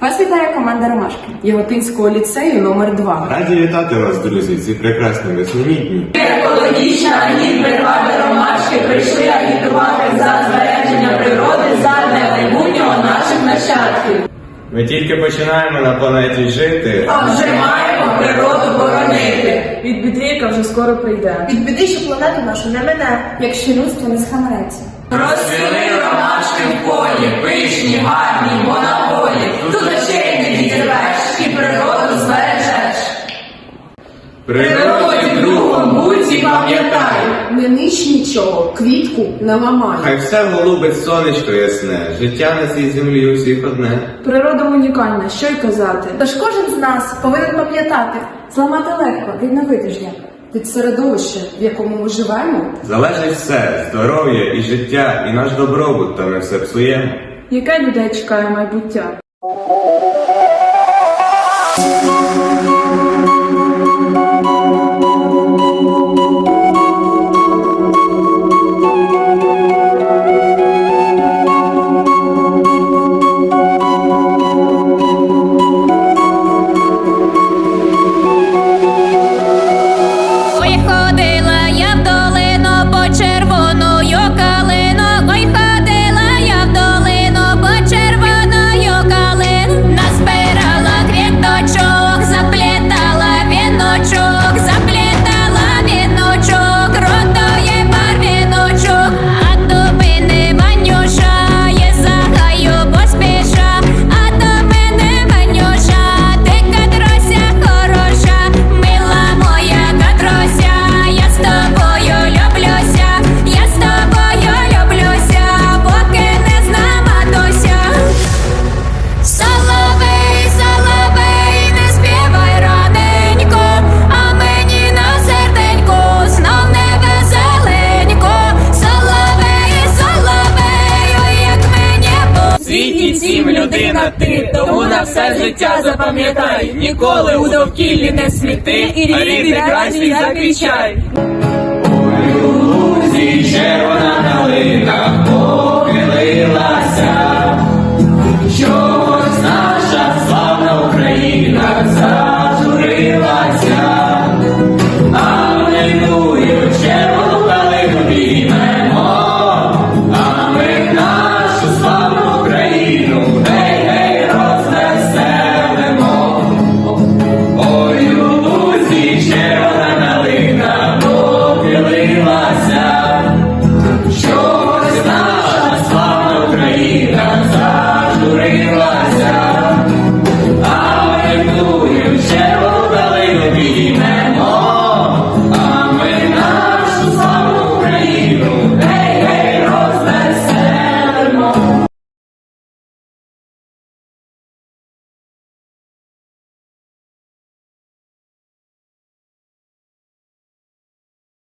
Вас вітає команда Ромашки Яготинського ліцею номер 2 Раді вітати вас, друзі, ці прекрасні весняні дні. Екологічна агітбригада Ромашки прийшли агітувати за збереження природи задля майбутнього наших нащадків. Ми тільки починаємо на планеті жити. А вже маємо природу боронити. Від біди, яка вже скоро прийде. Від біди, що планету нашу не мене. Якщо людство не схаменеться. Розцвіли ромашки в полі, пишні, гарні, бо на полі. Тут очей не відірвеш і природу збережеш. Природі другом будь і пам'ятай. Не нищ нічого, квітку не ламай. Хай все голубить сонечко ясне, життя на цій землі у всіх одне. Природа унікальна, що й казати. Тож кожен з нас повинен пам'ятати. Зламати легко, відновити ж як. Від середовища, в якому ми живемо, Залежить все, здоров'я і життя, і наш добробут, та ми все псуємо. яке людей чекає майбуття. Світі сім людина ти, тому на все життя запам'ятай, ніколи у довкіллі не сміти, і рідний край свій захищай. Amen.